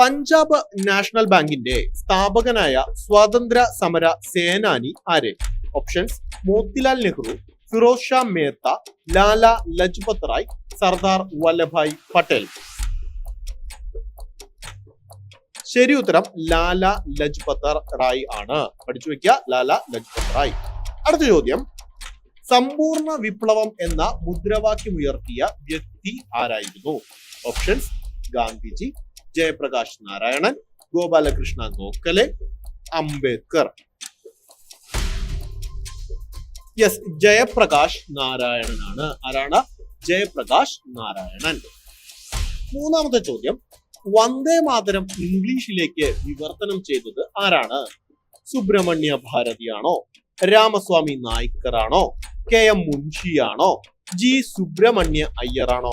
Punjab national ബാങ്കിന്റെ സ്ഥാപകനായ സ്വാതന്ത്ര്യ സമര സേനാനി ആര്? ഓപ്ഷൻസ് മോത്തിലാൽ നെഹ്റു ഫിറോസ് ഷാ മേത്ത ലാല ലജ്പത് റായ് സർദാർ വല്ലഭായ് പട്ടേൽ. ശരി ഉത്തരം ലാല ലജ്പത് റായ് ആണ്. പഠിച്ചു വെക്കുക. ലാല ലജ്പത് റായ്. അടുത്ത ചോദ്യം. സമ്പൂർണ വിപ്ലവം എന്ന മുദ്രാവാക്യം ഉയർത്തിയ വ്യക്തി ആരായിരുന്നു? ഓപ്ഷൻസ് ഗാന്ധിജി ജയപ്രകാശ് നാരായണൻ ഗോപാലകൃഷ്ണ ഗോഖലെ അംബേദ്കർ. യെസ് ജയപ്രകാശ് നാരായണനാണ്. ആരാണ്? ജയപ്രകാശ് നാരായണൻ. മൂന്നാമത്തെ ചോദ്യം. വന്ദേ മാതരം ഇംഗ്ലീഷിലേക്ക് വിവർത്തനം ചെയ്തത് ആരാണ്? സുബ്രഹ്മണ്യ ഭാരതിയാണോ? രാമസ്വാമി നായ്ക്കറാണോ? കെ എം മുൻഷിയാണോ? ജി സുബ്രഹ്മണ്യ അയ്യറാണോ?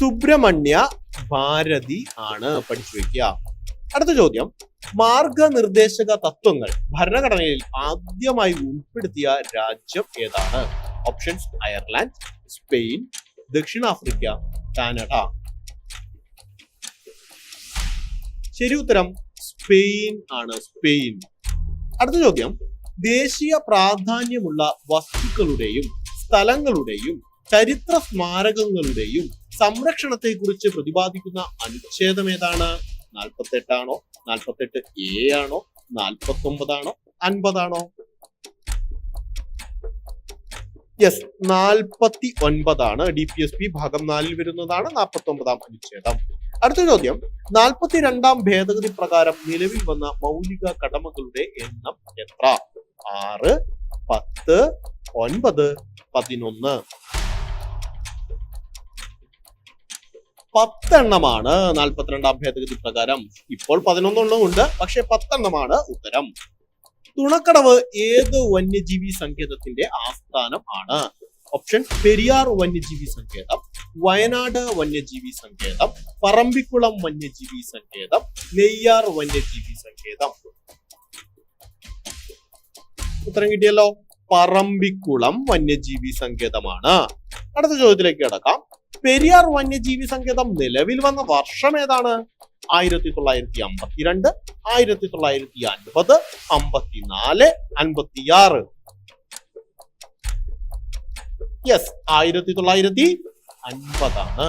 സുബ്രഹ്മണ്യ ഭാരതി ആണ് പഠിച്ചു വെക്കുക. അടുത്ത ചോദ്യം. മാർഗനിർദ്ദേശക തത്വങ്ങൾ ഭരണഘടനയിൽ ആദ്യമായി ഉൾപ്പെടുത്തിയ രാജ്യം ഏതാണ്? ഓപ്ഷൻസ് അയർലാൻഡ് സ്പെയിൻ ദക്ഷിണാഫ്രിക്ക കാനഡ. ശരി ഉത്തരം സ്പെയിൻ ആണ്. സ്പെയിൻ അടുത്ത ചോദ്യം. ദേശീയ പ്രാധാന്യമുള്ള വസ്തുക്കളുടെയും സ്ഥലങ്ങളുടെയും ചരിത്ര സ്മാരകങ്ങളുടെയും സംരക്ഷണത്തെ കുറിച്ച് പ്രതിപാദിക്കുന്ന അനുച്ഛേദം ഏതാണ്? നാൽപ്പത്തെട്ടാണോ? നാൽപ്പത്തെട്ട് എ ആണോ? നാൽപ്പത്തി ഒമ്പതാണോ അൻപതാണോ? യെസ് നാൽപ്പത്തി ഒൻപതാണ് ഡി പി എസ് പി ഭാഗം നാലിൽ വരുന്നതാണ് നാൽപ്പത്തി ഒമ്പതാം അനുച്ഛേദം. അടുത്ത ചോദ്യം. നാൽപ്പത്തി രണ്ടാം ഭേദഗതി പ്രകാരം നിലവിൽ വന്ന മൗലിക കടമകളുടെ എണ്ണം എത്ര? ആറ് പത്ത് ഒൻപത് പതിനൊന്ന്. പത്തെണ്ണമാണ്. നാൽപ്പത്തിരണ്ടാം ഭേദഗതി പ്രകാരം ഇപ്പോൾ പതിനൊന്നെണ്ണം ഉണ്ട്. പക്ഷെ പത്തെണ്ണമാണ് ഉത്തരം. തുണക്കടവ് ഏത് വന്യജീവി സങ്കേതത്തിന്റെ ആസ്ഥാനം ആണ്? ഓപ്ഷൻ പെരിയാർ വന്യജീവി സങ്കേതം വയനാട് വന്യജീവി സങ്കേതം പറമ്പിക്കുളം വന്യജീവി സങ്കേതം നെയ്യാർ വന്യജീവി സങ്കേതം. ഉത്തരം കിട്ടിയല്ലോ. പറമ്പിക്കുളം വന്യജീവി സങ്കേതമാണ്. അടുത്ത ചോദ്യത്തിലേക്ക് കിടക്കാം. പെരിയാർ വന്യജീവി സങ്കേതം നിലവിൽ വന്ന വർഷം ഏതാണ്? ആയിരത്തി തൊള്ളായിരത്തി അമ്പത്തിരണ്ട് ആയിരത്തി തൊള്ളായിരത്തി അൻപത് അമ്പത്തിനാല് അൻപത്തിയാറ്. യെസ് ആയിരത്തി തൊള്ളായിരത്തി അൻപതാണ്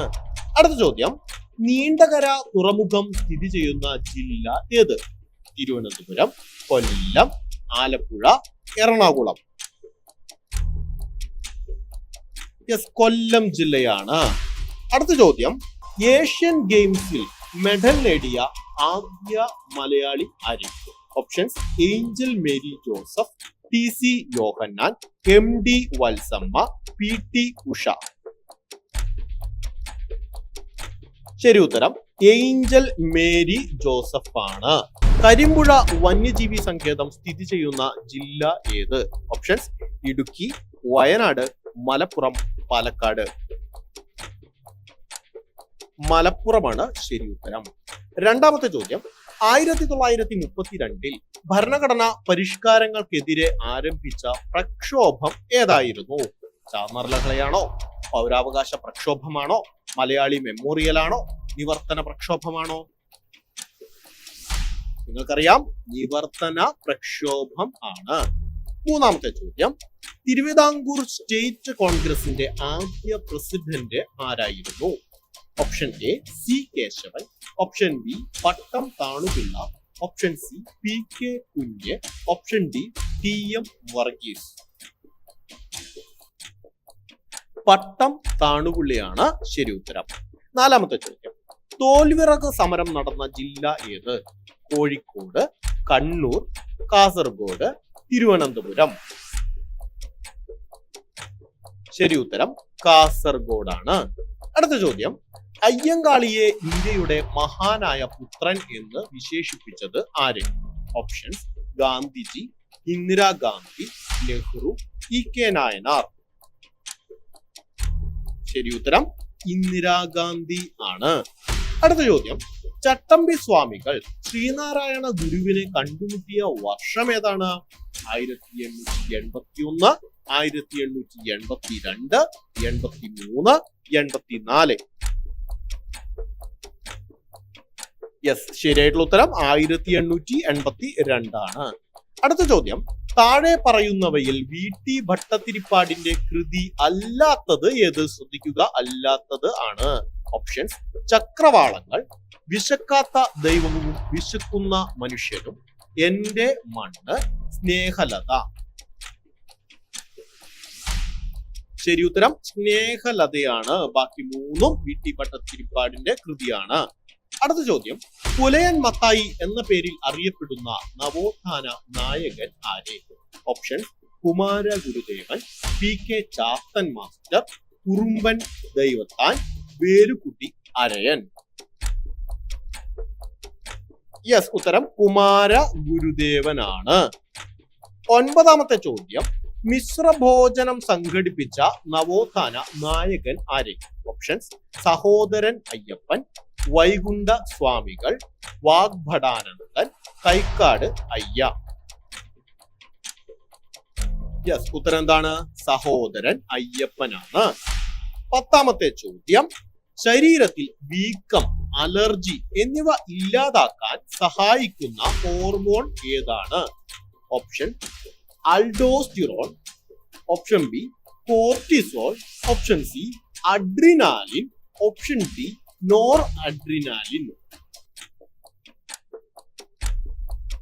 അടുത്ത ചോദ്യം. നീണ്ടകര തുറമുഖം സ്ഥിതി ചെയ്യുന്ന ജില്ല ഏത്? തിരുവനന്തപുരം കൊല്ലം ആലപ്പുഴ എറണാകുളം. യെസ് കൊല്ലം ജില്ലയാണ്. അടുത്ത ചോദ്യം. ഏഷ്യൻ ഗെയിംസിൽ മെഡൽ നേടിയ ആദ്യ മലയാളി ആര്? Options Angel Mary Joseph T C Yohannan M D Valsamma P T Usha. ശരി ഉത്തരം. ഏഞ്ചൽ മേരി ജോസഫ് ആണ് കരിമ്പുഴ വന്യജീവി സങ്കേതം സ്ഥിതി ചെയ്യുന്ന ജില്ല ഏത്? ഓപ്ഷൻസ് ഇടുക്കി വയനാട് മലപ്പുറം പാലക്കാട്. മലപ്പുറമാണ് ശരി ഉത്തരം. രണ്ടാമത്തെ ചോദ്യം ആയിരത്തി തൊള്ളായിരത്തി മുപ്പത്തിരണ്ടിൽ ഭരണഘടനാ പരിഷ്കാരങ്ങൾക്കെതിരെ ആരംഭിച്ച പ്രക്ഷോഭം ഏതായിരുന്നു? ചാമർ ലഹളയാണോ പൗരാവകാശ പ്രക്ഷോഭമാണോ മലയാളി മെമ്മോറിയലാണോ നിവർത്തന പ്രക്ഷോഭമാണോ? നിങ്ങൾക്കറിയാം നിവർത്തന പ്രക്ഷോഭം ആണ്. മൂന്നാമത്തെ ചോദ്യം തിരുവിതാംകൂർ സ്റ്റേറ്റ് കോൺഗ്രസിന്റെ ആദ്യ പ്രസിഡന്റ് ആരായിരുന്നു? Option A C Kesavan. Option B Pattom Thanu Pillai. Option C P K Kunju. Option D T M Varghese. Pattom താണുപിള്ളിയാണ് ശരി ഉത്തരം. നാലാമത്തെ ചോദ്യം. തോൽവിറക് സമരം നടന്ന ജില്ല ഏത്? കോഴിക്കോട് കണ്ണൂർ കാസർഗോഡ് തിരുവനന്തപുരം. ശരി ഉത്തരം കാസർഗോഡാണ്. അടുത്ത ചോദ്യം. അയ്യങ്കാളിയെ ഇന്ത്യയുടെ മഹാനായ പുത്രൻ എന്ന് വിശേഷിപ്പിച്ചത് ആര്? Options Gandhiji Indira Gandhi Nehru E K Nayanar. ശരി ഉത്തരം ഇന്ദിരാഗാന്ധി ആണ്. അടുത്ത ചോദ്യം. ചട്ടമ്പി സ്വാമികൾ ശ്രീനാരായണ ഗുരുവിനെ കണ്ടുമുട്ടിയ വർഷം ഏതാണ്? ആയിരത്തി എണ്ണൂറ്റി എൺപത്തി ഒന്ന് ആയിരത്തി എണ്ണൂറ്റി എൺപത്തി രണ്ട് എൺപത്തി മൂന്ന് എൺപത്തി നാല് യെസ് ശരിയായിട്ടുള്ള ഉത്തരം ആയിരത്തി എണ്ണൂറ്റി എൺപത്തി രണ്ടാണ് അടുത്ത ചോദ്യം. താഴെ പറയുന്നവയിൽ വി ടി ഭട്ടത്തിരിപ്പാടിന്റെ കൃതി അല്ലാത്തത് ഏത്? ശ്രദ്ധിക്കുക. അല്ലാത്തത് ആണ്. ഓപ്ഷൻസ് ചക്രവാളങ്ങൾ വിശക്കാത്ത ദൈവവും വിശക്കുന്ന മനുഷ്യരും എന്റെ മണ്ണ് സ്നേഹലത. ശരി ഉത്തരം സ്നേഹലതയാണ്. ബാക്കി മൂന്നും വി ടി കൃതിയാണ്. അടുത്ത ചോദ്യം പുലയൻ മത്തായി എന്ന പേരിൽ അറിയപ്പെടുന്ന നവോത്ഥാന നായകൻ ആരെ? Option Kumara Gurudevan P K Chathan master Kurumban Daivathan Velukutty Arayan yes ഉത്തരം കുമാര ഗുരുദേവനാണ്. ഒൻപതാമത്തെ ചോദ്യം. മിശ്രഭോജനം സംഘടിപ്പിച്ച നവോത്ഥാന നായകൻ ആരെ? ഓപ്ഷൻസ് സഹോദരൻ അയ്യപ്പൻ വൈകുണ്ഠ സ്വാമികൾ വാഗ്ഭടാനന്ദൻ കൈക്കാട് അയ്യ. യെസ് ഉത്തരം എന്താണ്? സഹോദരൻ അയ്യപ്പനാണ്. പത്താമത്തെ ചോദ്യം. ശരീരത്തിൽ വീക്കം അലർജി എന്നിവ ഇല്ലാതാക്കാൻ സഹായിക്കുന്ന ഹോർമോൺ ഏതാണ്? Option aldosterone option B cortisol option C adrenaline option D noradrenaline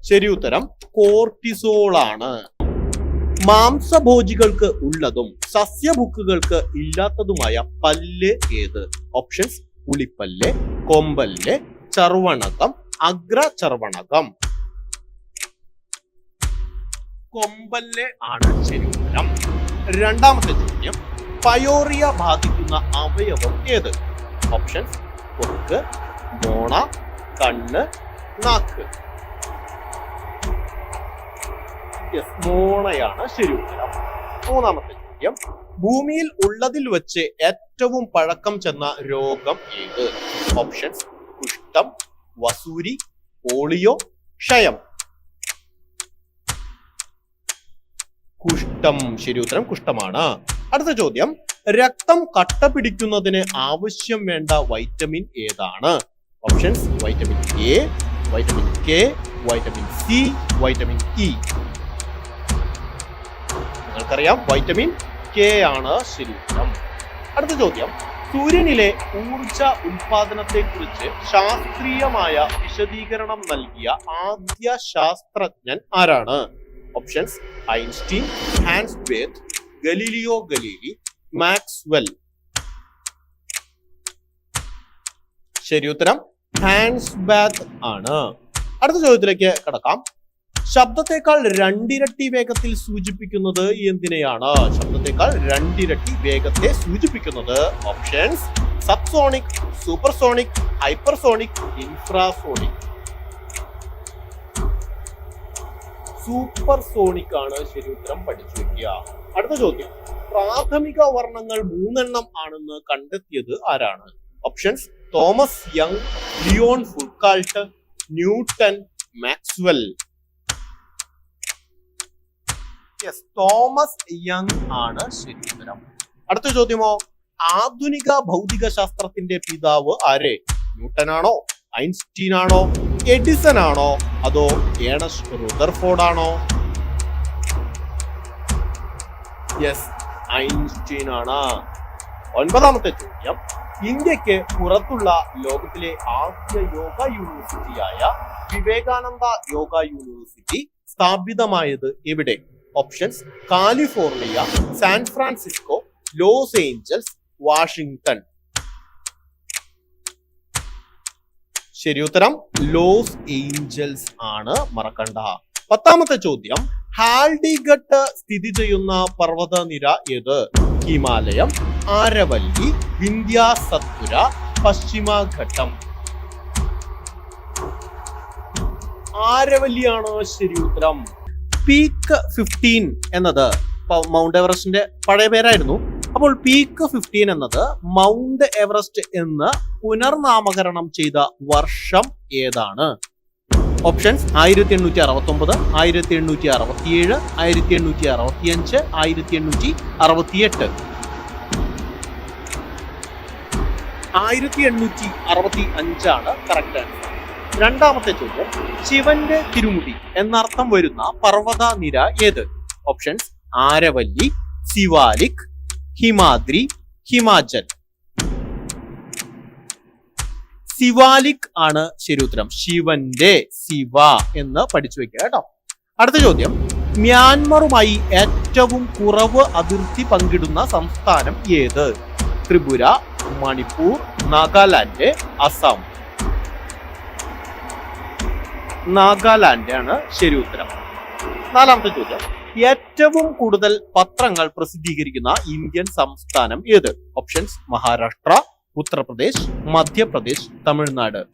ശരി ഉത്തരം കോർട്ടിസോൾ ആണ്. മാംസഭോജികൾക്ക് ഉള്ളതും സസ്യഭുക്കുകൾക്ക് ഇല്ലാത്തതുമായ പല്ല് ഏത്? ഓപ്ഷൻസ് പുളിപ്പല്ല് കൊമ്പല്ല് ചർവണകം അഗ്ര ചർവണകം കൊമ്പല്ല് ആണ് ശരിയുത്തരം രണ്ടാമത്തെ ചോദ്യം പയോറിയ ബാധിക്കുന്ന അവയവം ഏത്? ഓപ്ഷൻസ് കൊക്ക് മോണ കണ്ണ് നാക്ക്. മോണയാണ് ശരിയുത്തരം മൂന്നാമത്തെ ചോദ്യം ഭൂമിയിൽ ഉള്ളതിൽ വെച്ച് ഏറ്റവും പഴക്കം ചെന്ന രോഗം ഏത്? ഓപ്ഷൻ കുഷ്ഠം വസൂരി പോളിയോ ക്ഷയം. കുഷ്ഠം. ശരി ഉത്തരം കുഷ്ഠമാണ്. അടുത്ത ചോദ്യം. രക്തം കട്ട പിടിക്കുന്നതിന് ആവശ്യം വേണ്ട വൈറ്റമിൻ ഏതാണ്? Options vitamin A vitamin K vitamin C vitamin E നിങ്ങൾക്കറിയാം വൈറ്റമിൻ കെ ആണ് ശരി ഉത്തരം അടുത്ത ചോദ്യം. സൂര്യനിലെ ഊർജ ഉൽപാദനത്തെ കുറിച്ച് ശാസ്ത്രീയമായ വിശദീകരണം നൽകിയ ആദ്യ ശാസ്ത്രജ്ഞൻ ആരാണ്? Options Einstein Hans Bethe Galileo Galilei Maxwell. ശരി ഉത്തരം. ഹാൻസ് ബാത്ത് ആണ്. അടുത്ത ചോദ്യത്തിലേക്ക് കടക്കാം. ശബ്ദത്തെക്കാൾ രണ്ടിരട്ടി വേഗത്തിൽ സൂചിപ്പിക്കുന്നത് എന്തിനെയാണ്? ശബ്ദത്തെക്കാൾ രണ്ടിരട്ടി വേഗത്തെ സൂചിപ്പിക്കുന്നത് options subsonic supersonic hypersonic infrasonic supersonic ആണ് ശരി ഉത്തരം പഠിച്ചു വെക്കുക. അടുത്ത ചോദ്യം. പ്രാഥമിക വർണങ്ങൾ മൂന്നെണ്ണം ആണെന്ന് കണ്ടെത്തിയത് ആരാണ്? Options Thomas Young Leon Foucault Newton Maxwell. Yes Thomas Young ആണ് ശരി ഉത്തരം. അടുത്ത ചോദ്യമോ? ആധുനിക ഭൗതിക ശാസ്ത്രത്തിന്റെ പിതാവ് ആരെ? ന്യൂട്ടൻ ആണോ ഐൻസ്റ്റീൻ ആണോ എഡിസൺ ആണോ അതോ ഏണസ് റുദർഫോർഡ് ആണോ യെസ് ഐൻസ്റ്റീൻ ആണ് ഒൻപതാമത്തെ ചോദ്യം. ഇന്ത്യയ്ക്ക് പുറത്തുള്ള ലോകത്തിലെ ആദ്യ യോഗ യൂണിവേഴ്സിറ്റിയായ വിവേകാനന്ദ യോഗ യൂണിവേഴ്സിറ്റി സ്ഥാപിതമായത് എവിടെ? Options California San Francisco Los Angeles Washington ശരി ഉത്തരം ലോസ് ഏഞ്ചൽസ് ആണ്. മറക്കണ്ട. പത്താമത്തെ ചോദ്യം ഹാൽഡിഗട്ട് സ്ഥിതി ചെയ്യുന്ന പർവത നിര ഏത്? ഹിമാലയം ആരവല്ലി വിന്ധ്യ സത്പുര പശ്ചിമഘട്ടം ആരവല്ലിയാണ് ശരി ഉത്തരം? പീക്ക് ഫിഫ്റ്റീൻ എന്നത് മൗണ്ട് എവറസ്റ്റിന്റെ പഴയ പേരായിരുന്നു. അപ്പോൾ പീക്ക് ഫിഫ്റ്റീൻ എന്നത് മൗണ്ട് എവറസ്റ്റ് എന്ന് പുനർനാമകരണം ചെയ്ത വർഷം ഏതാണ്? ഓപ്ഷൻസ് ആയിരത്തി എണ്ണൂറ്റി അറുപത്തി ഒമ്പത് ആയിരത്തി എണ്ണൂറ്റി അറുപത്തിയേഴ് ആയിരത്തി എണ്ണൂറ്റി അറുപത്തി അഞ്ച് ആയിരത്തി എണ്ണൂറ്റി അറുപത്തിയെട്ട് ആയിരത്തി എണ്ണൂറ്റി അറുപത്തി അഞ്ചാണ് കറക്റ്റ് ആൻസർ രണ്ടാമത്തെ ചോദ്യം ശിവന്റെ തിരുമുടി എന്നർത്ഥം വരുന്ന പർവത നിര ഏത്? ഓപ്ഷൻസ് ആരവല്ലി ശിവാലിക് ഹിമാദ്രി ഹിമാചൽ. ശിവാലിക് ആണ് ശരിയുത്തരം ശിവന്റെ ശിവ എന്ന് പഠിച്ചു വെക്കുക കേട്ടോ. അടുത്ത ചോദ്യം മ്യാൻമറുമായി ഏറ്റവും കുറവ് അതിർത്തി പങ്കിടുന്ന സംസ്ഥാനം ഏത്? ത്രിപുര മണിപ്പൂർ നാഗാലാൻഡ് അസം. നാഗാലാൻഡ് ആണ് ശരി ഉത്തരം. നാലാമത്തെ ചോദ്യം. ഏറ്റവും കൂടുതൽ പത്രങ്ങൾ പ്രസിദ്ധീകരിക്കുന്ന ഇന്ത്യൻ സംസ്ഥാനം ഏത്? ഓപ്ഷൻസ് മഹാരാഷ്ട്ര ഉത്തർപ്രദേശ് മധ്യപ്രദേശ് തമിഴ്നാട്.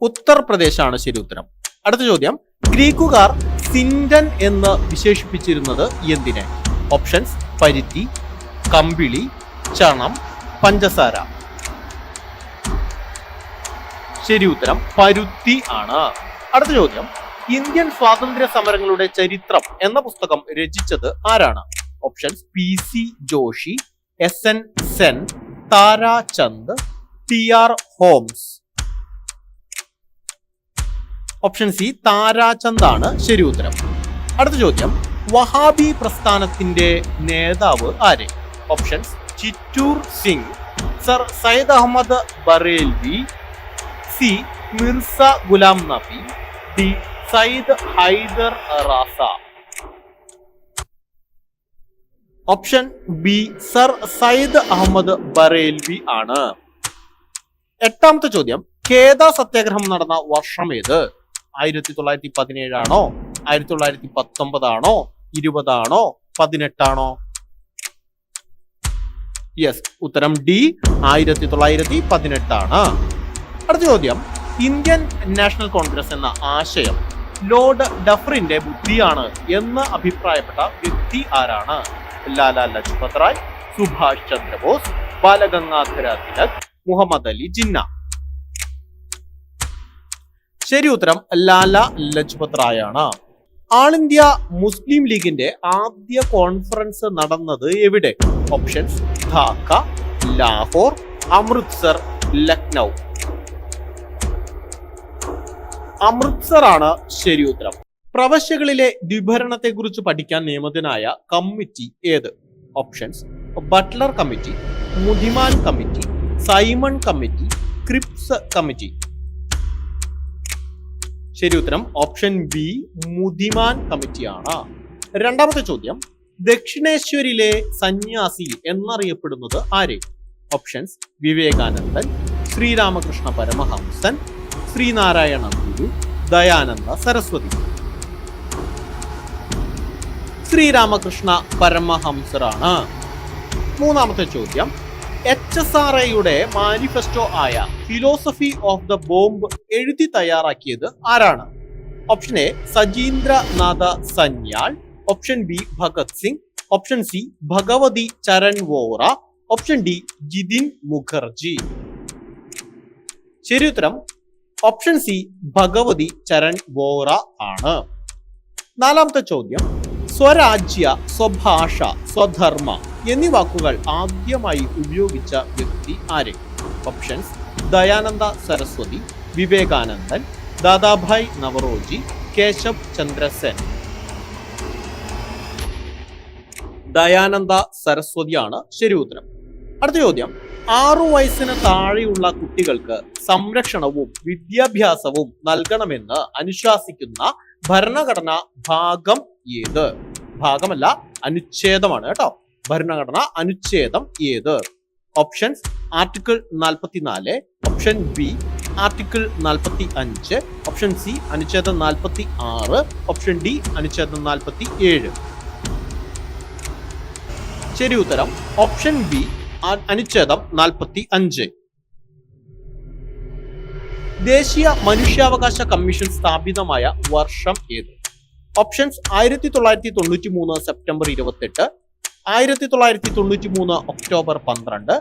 ഉത്തർപ്രദേശ് ആണ് ശരി ഉത്തരം. അടുത്ത ചോദ്യം. ഗ്രീക്കുകാർ സിൻഡൻ എന്ന് വിശേഷിപ്പിച്ചിരുന്നത് എന്തിനെ? ഓപ്ഷൻസ് പരുത്തി കമ്പിളി ചണം പഞ്ചസാര. ശരി ഉത്തരം പരുത്തി ആണ്. അടുത്ത ചോദ്യം. ഇന്ത്യൻ സ്വാതന്ത്ര്യ സമരങ്ങളുടെ ചരിത്രം എന്ന പുസ്തകം രചിച്ചത് ആരാണ്? Options P C Joshi S N Sen Tarachand T R Holmes. Option C Tarachand ആണ് ശരി ഉത്തരം അടുത്ത ചോദ്യം. വഹാബി പ്രസ്ഥാനത്തിന്റെ നേതാവ് ആരെ? Options Chittur Singh sir Syed Ahmad Barelvi C Mirza Ghulam Nabi D Syed Haidar Raza. Option B sir Syed Ahmad Barelvi ആണ്. എട്ടാമത്തെ ചോദ്യം ഖേദ സത്യാഗ്രഹം നടന്ന വർഷം ഏത്? ആയിരത്തി തൊള്ളായിരത്തി പതിനേഴാണോ ആയിരത്തി തൊള്ളായിരത്തി പത്തൊമ്പതാണോ ഇരുപതാണോ? പതിനെട്ടാണോ? യെസ്. ഉത്തരം ഡി ആയിരത്തി തൊള്ളായിരത്തി പതിനെട്ടാണ് അടുത്ത ചോദ്യം. ഇന്ത്യൻ നാഷണൽ കോൺഗ്രസ് എന്ന ആശയം ലോർഡ് ഡഫറിന്റെ ബുദ്ധിയാണ് എന്ന് അഭിപ്രായപ്പെട്ട വ്യക്തി ആരാണ്? ലാലാ ലജ്പത് റായ് സുഭാഷ് ചന്ദ്രബോസ് ബാലഗംഗാധര തിലക് മുഹമ്മദ് അലി ജിന്ന. ശരി ഉത്തരം ലാലാ ലജ്പത് റായ് ആണ് ആൾ ഇന്ത്യ മുസ്ലിം ലീഗിന്റെ ആദ്യ കോൺഫറൻസ് നടന്നത് എവിടെ? ഓപ്ഷൻസ് ധാക്ക ലാഹോർ അമൃത്സർ ലക്നൗ. അമൃത്സർ ആണ് ശരി ഉത്തരം. പ്രവശ്യകളിലെ ദ്വിഭരണത്തെ കുറിച്ച് പഠിക്കാൻ നിയമത്തിനായ കമ്മിറ്റി ഏത്? Options Butler committee Muddiman committee Simon committee Cripps committee. ശരി ഉത്തരം ഓപ്ഷൻ ബി മുദിമാൻ കമ്മിറ്റിയാണ്. രണ്ടാമത്തെ ചോദ്യം ദക്ഷിണേശ്വരിലെ സന്യാസി എന്നറിയപ്പെടുന്നത് ആരെ? ഓപ്ഷൻസ് വിവേകാനന്ദൻ ശ്രീരാമകൃഷ്ണ പരമഹംസൻ ശ്രീനാരായണ ഗുരു ദയാനന്ദ സരസ്വതി. ശ്രീരാമകൃഷ്ണ പരമഹംസറാണ് മൂന്നാമത്തെ ചോദ്യം. എച്ച് എസ് ആർ ഐയുടെ മാനിഫെസ്റ്റോ ആയ ഫിലോസഫി ഓഫ് ദ ബോംബ് എഴുതി തയ്യാറാക്കിയത് ആരാണ്? Option A Sachindranath Sanyal. Option B Bhagat Singh. Option C Bhagwati Charan Vohra. Option D Jatin Mukherjee. ശരി ഉത്തരം ഓപ്ഷൻ സി ഭഗവതി ചരൺ വോറ ആണ്. നാലാമത്തെ ചോദ്യം. സ്വരാജ്യ സ്വഭാഷ സ്വധർമ്മ എന്നീ വാക്കുകൾ ആദ്യമായി ഉപയോഗിച്ച വ്യക്തി ആര്? ഓപ്ഷൻസ് ദയാനന്ദ സരസ്വതി വിവേകാനന്ദൻ ദാദാഭായ് നവറോജി കേശവ് ചന്ദ്രസെൻ. ദയാനന്ദ സരസ്വതിയാണ് ശരി ഉത്തരം. അടുത്ത ചോദ്യം. ആറു വയസ്സിന് താഴെയുള്ള കുട്ടികൾക്ക് സംരക്ഷണവും വിദ്യാഭ്യാസവും നൽകണമെന്ന് അനുശാസിക്കുന്ന ഭരണഘടന ഭാഗം ഏത്? ഭാഗമല്ല അനുച്ഛേദമാണ് കേട്ടോ. ഭരണഘടന അനുച്ഛേദം ഏത്? ഓപ്ഷൻസ് ആർട്ടിക്കിൾ നാൽപ്പത്തിനാല് ഓപ്ഷൻ ബി ആർട്ടിക്കിൾ നാൽപ്പത്തി അഞ്ച് ഓപ്ഷൻ സി അനുച്ഛേദം നാൽപ്പത്തി ആറ് ഓപ്ഷൻ ഡി അനുച്ഛേദം നാൽപ്പത്തി ഏഴ് ശരി ഉത്തരം. ഓപ്ഷൻ ബി അനുച്ഛേദം നാൽപ്പത്തി അഞ്ച് ദേശീയ മനുഷ്യാവകാശ കമ്മീഷൻ സ്ഥാപിതമായ വർഷം ഏത്? ഓപ്ഷൻസ് ആയിരത്തി തൊള്ളായിരത്തി തൊണ്ണൂറ്റി മൂന്ന് സെപ്റ്റംബർ ഇരുപത്തെട്ട് ആയിരത്തി തൊള്ളായിരത്തി തൊണ്ണൂറ്റി മൂന്ന് ഒക്ടോബർ പന്ത്രണ്ട്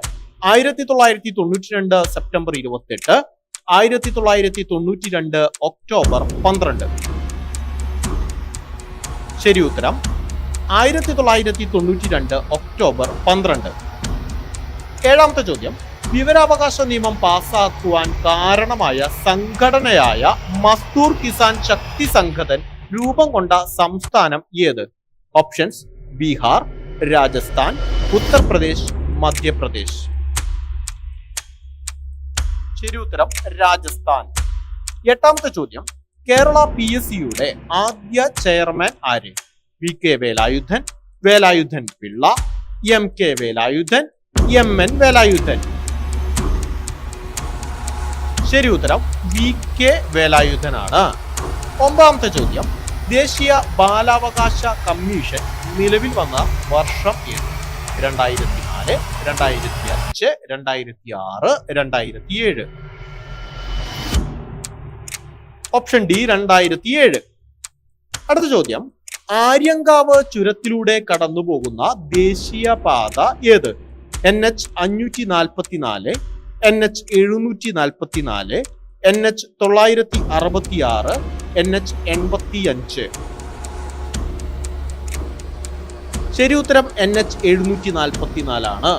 ആയിരത്തി തൊള്ളായിരത്തി തൊണ്ണൂറ്റി രണ്ട് സെപ്റ്റംബർ ഇരുപത്തെട്ട് ആയിരത്തി തൊള്ളായിരത്തി തൊണ്ണൂറ്റി രണ്ട് ഒക്ടോബർ പന്ത്രണ്ട്. ശരി ഉത്തരം. ആയിരത്തി തൊള്ളായിരത്തി തൊണ്ണൂറ്റി രണ്ട് ഒക്ടോബർ പന്ത്രണ്ട്. ഏഴാമത്തെ ചോദ്യം. വിവരാവകാശ നിയമം പാസാക്കുവാൻ കാരണമായ സംഘടനയായ മസ്ദൂർ കിസാൻ ശക്തി സംഘടൻ രൂപം കൊണ്ട സംസ്ഥാനം ഏത്? ഓപ്ഷൻസ് ബീഹാർ രാജസ്ഥാൻ ഉത്തർപ്രദേശ് മധ്യപ്രദേശ്. ശരി ഉത്തരം രാജസ്ഥാൻ. എട്ടാമത്തെ ചോദ്യം. കേരള പി എസ് സിയുടെ ആദ്യ ചെയർമാൻ ആര്? V K Velayudhan Velayudhan Pillai M K Velayudhan M N Velayudhan ശരി ഉത്തരം വി കെ വേലായുധനാണ് ഒമ്പതാമത്തെ ചോദ്യം ദേശീയ ബാലാവകാശ കമ്മീഷൻ നിലവിൽ വന്ന വർഷം ഏത്? രണ്ടായിരത്തി നാല് രണ്ടായിരത്തി അഞ്ച് രണ്ടായിരത്തി ആറ് രണ്ടായിരത്തി ഏഴ് ഓപ്ഷൻ ഡി രണ്ടായിരത്തി ഏഴ് അടുത്ത ചോദ്യം. ആര്യങ്കാവ് ചുരത്തിലൂടെ കടന്നു പോകുന്ന ദേശീയ പാത ഏത്? എൻ എച്ച് അഞ്ഞൂറ്റി നാൽപ്പത്തി നാല് എൻ എച്ച് എഴുന്നൂറ്റി നാൽപ്പത്തി നാല് എൻ എച്ച് തൊള്ളായിരത്തി അറുപത്തി ആറ് എൻ എച്ച് എൺപത്തി അഞ്ച് ശരി ഉത്തരം എൻ എച്ച് എഴുന്നൂറ്റി നാൽപ്പത്തിനാലാണ്